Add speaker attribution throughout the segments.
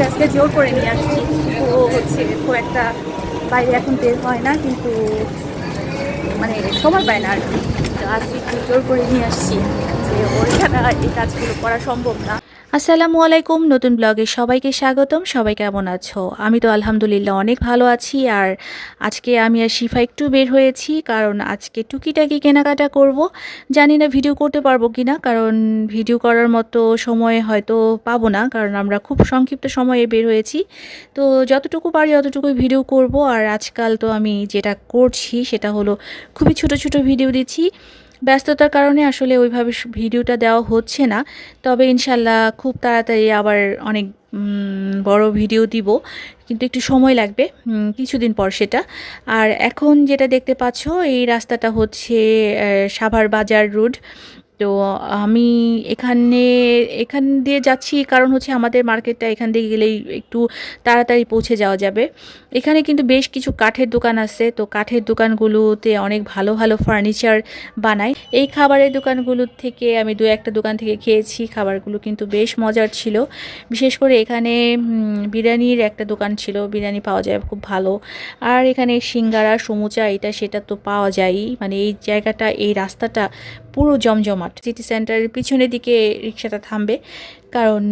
Speaker 1: ওকে আজকে জোর করে নিয়ে আসছি। ও হচ্ছে খুব একটা বাইরে এখন বের হয় না, কিন্তু মানে সময় পায় না আর কি। আজকে জোর করে নিয়ে আসছি যে ওর ছাড়া এই কাজগুলো করা সম্ভব না। আসসালামু আলাইকুম, নতুন ব্লগে সবাইকে স্বাগতম। সবাই কেমন আছো? আমি তো আলহামদুলিল্লাহ অনেক ভালো আছি আর আজকে আমি আর শিফা একটু বের হয়েছি কারণ আজকে টুকিটাকি কেনাকাটা করব। জানি না ভিডিও করতে পারব কি না কারণ ভিডিও করার মতো সময় হয়তো পাবো না, কারণ আমরা খুব সংক্ষিপ্ত সময়ে বের হয়েছি। তো যতটুকু পারি অতটুকুই ভিডিও করব। আর আজকাল তো আমি যেটা করছি সেটা হলো খুবই ছোট ছোট ভিডিও দিচ্ছি। ব্যস্ততার কারণে আসলে ওইভাবে ভিডিওটা দেওয়া হচ্ছে না। তবে ইনশাল্লাহ খুব তাড়াতাড়ি আবার অনেক বড় ভিডিও দিব। কিন্তু একটু সময় লাগবে কিছুদিন পর সেটা। আর এখন যেটা দেখতে পাচ্ছ, এই রাস্তাটা হচ্ছে সাভার বাজার রোড। তো আমি এখানে, এখান দিয়ে যাচ্ছি, কারণ হচ্ছে আমাদের মার্কেটটা এখান দিয়ে গেলেই একটু তাড়াতাড়ি পৌঁছে যাওয়া যাবে। এখানে কিন্তু বেশ কিছু কাঠের দোকান আছে, তো কাঠের দোকানগুলোতে অনেক ভালো ভালো ফার্নিচার বানায় এই খাবারের দোকানগুলোর থেকে আমি দু একটা দোকান থেকে খেয়েছি, খাবারগুলো কিন্তু বেশ মজার ছিল। বিশেষ করে এখানে বিরিয়ানির একটা দোকান ছিল, বিরিয়ানি পাওয়া যায় খুব ভালো। আর এখানে সিঙ্গারা, সমুচা, এটা সেটা তো পাওয়া যায়ই। মানে এই জায়গাটা, এই রাস্তাটা পুরো জমজমাট। সিটি সেন্টারের পিছনের দিকে রিক্সাটা থামবে, কারণ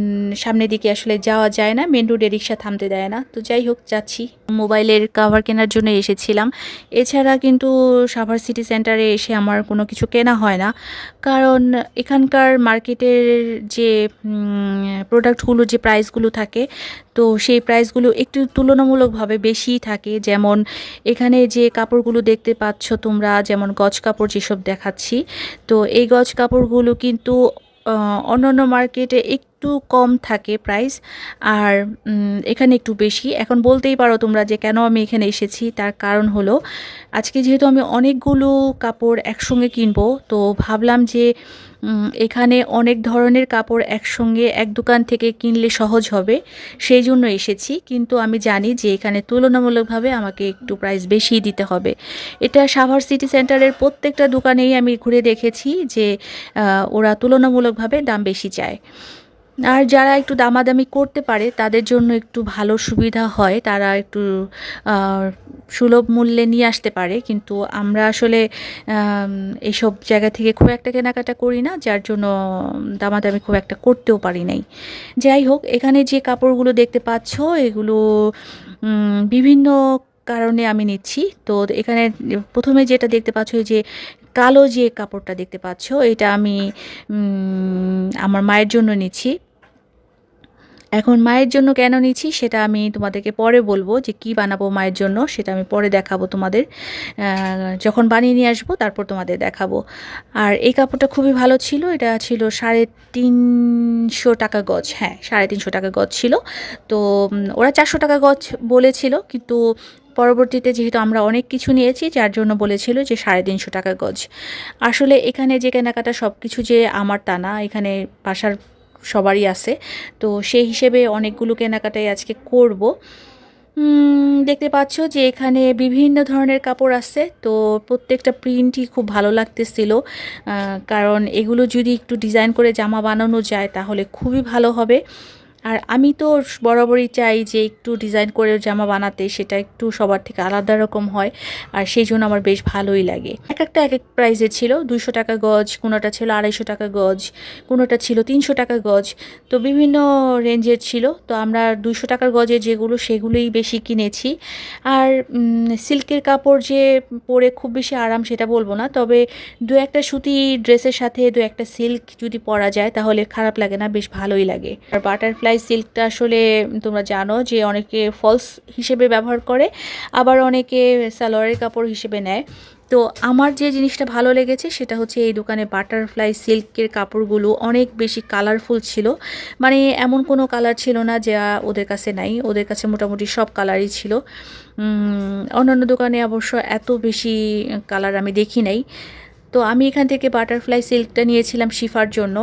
Speaker 1: সামনের দিকে আসলে যাওয়া যায় না মেন রোডে রিক্সা থামতে দেয় না। তো যাই হোক, যাচ্ছি। মোবাইলের কাভার কেনার জন্য এসেছিলাম। এছাড়া কিন্তু সাভার সিটি সেন্টারে এসে আমার কোনো কিছু কেনা হয় না। কারণ এখানকার মার্কেটের যে প্রোডাক্টগুলো যে প্রাইসগুলো থাকে তো সেই প্রাইসগুলো একটু তুলনামূলকভাবে বেশি থাকে। যেমন এখানে যে কাপড়গুলো দেখতে পাচ্ছ তোমরা, যেমন গজ কাপড় যেসব দেখাচ্ছি, তো এই গজ কাপড়গুলো কিন্তু অন্যান্য মার্কেটে একটু কম থাকে প্রাইস আর এখানে একটু বেশি। এখন বলতেই পারো তোমরা যে কেন আমি এখানে এসেছি, তার কারণ হলো, আজকে যেহেতু আমি অনেকগুলো কাপড় একসঙ্গে কিনবো, তো ভাবলাম যে এখানে অনেক ধরনের কাপড় একসঙ্গে এক দোকান থেকে কিনলে সহজ হবে, সেই জন্য এসেছি। কিন্তু আমি জানি যে এখানে তুলনামূলকভাবে আমাকে একটু প্রাইস বেশি দিতে হবে। এটা সাভার সিটি সেন্টারের প্রত্যেকটা দোকানেই আমি ঘুরে দেখেছি যে ওরা তুলনামূলকভাবে দাম বেশি চায়। আর যারা একটু দামাদামি করতে পারে, তাদের জন্য একটু ভালো সুবিধা হয়। তারা একটু সুলভ মূল্যে নিয়ে আসতে পারে। কিন্তু আমরা আসলে এইসব জায়গা থেকে খুব একটা কেনাকাটা করি না, যার জন্য দামাদামি খুব একটা করতেও পারি নাই। যাই হোক, এখানে যে কাপড়গুলো দেখতে পাচ্ছ, এগুলো বিভিন্ন কারণে আমি নিচ্ছি। তো এখানে, প্রথমে যেটা দেখতে পাচ্ছ যে কালো যে কাপড়টা দেখতে পাচ্ছ, এটা আমি আমার মায়ের জন্য নিচ্ছি। এখন মায়ের জন্য কেন নিচ্ছি সেটা আমি তোমাদেরকে পরে বলব যে কি বানাবো মায়ের জন্য সেটা আমি পরে দেখাবো তোমাদের। যখন বানিয়ে নিয়ে আসব তারপর তোমাদের দেখাবো। আর এই কাপড়টা খুবই ভালো ছিল, এটা ছিল সাড়ে তিনশো টাকা গজ হ্যাঁ সাড়ে তিনশো টাকা গজ ছিল। তো ওরা চারশো টাকা গজ বলেছিল, কিন্তু পরবর্তীতে যেহেতু আমরা অনেক কিছু নিয়েছি, যার জন্য বলেছিল যে সাড়ে তিনশো টাকা গজ। আসলে এখানে যে কেনাকাটা সব কিছু যে আমার তা না, এখানে বাসার সবারই আছে। তো সেই হিসেবে অনেকগুলো কেনাকাটাই আজকে করব। দেখতে পাচ্ছ যে এখানে বিভিন্ন ধরনের কাপড় আছে তো প্রত্যেকটা প্রিন্টই খুব ভালো লাগতেছিল। কারণ এগুলো যদি একটু ডিজাইন করে জামা বানানো যায় তাহলে খুবই ভালো হবে। আর আমি তো বরাবরই চাই যে একটু ডিজাইন করে জামা বানাতে, সেটা একটু সবার থেকে আলাদা রকম হয়, আর সেই জন্য আমার বেশ ভালোই লাগে। এক একটা, এক এক প্রাইসে ছিল দুশো টাকা গজ, কোনোটা ছিল আড়াইশো টাকা গজ, কোনোটা ছিল তিনশো টাকা গজ। তো বিভিন্ন রেঞ্জের ছিল, তো আমরা দুশো টাকার গজের যেগুলো, সেগুলোই বেশি কিনেছি। আর সিল্কের কাপড় যে পরে খুব বেশি আরাম সেটা বলব না, তবে দু একটা সুতি ড্রেসের সাথে দু একটা সিল্ক যদি পরা যায়, তাহলে খারাপ লাগে না, বেশ ভালোই লাগে। আর বাটারফ্লাই সিল্কটা আসলে তোমরা জানো যে অনেকে ফলস হিসেবে ব্যবহার করে, আবার অনেকে সালোয়ারের কাপড় হিসেবে নেয়। তো আমার যে জিনিসটা ভালো লেগেছে সেটা হচ্ছে এই দোকানে বাটারফ্লাই সিল্কের কাপড়গুলো অনেক বেশি কালারফুল ছিল। মানে এমন কোনো কালার ছিল না যা ওদের কাছে নাই, ওদের কাছে মোটামুটি সব কালারই ছিল। অন্যান্য দোকানে অবশ্য এত বেশি কালার আমি দেখি নাই। তো আমি এখান থেকে বাটারফ্লাই সিল্কটা নিয়েছিলাম শিফার জন্য।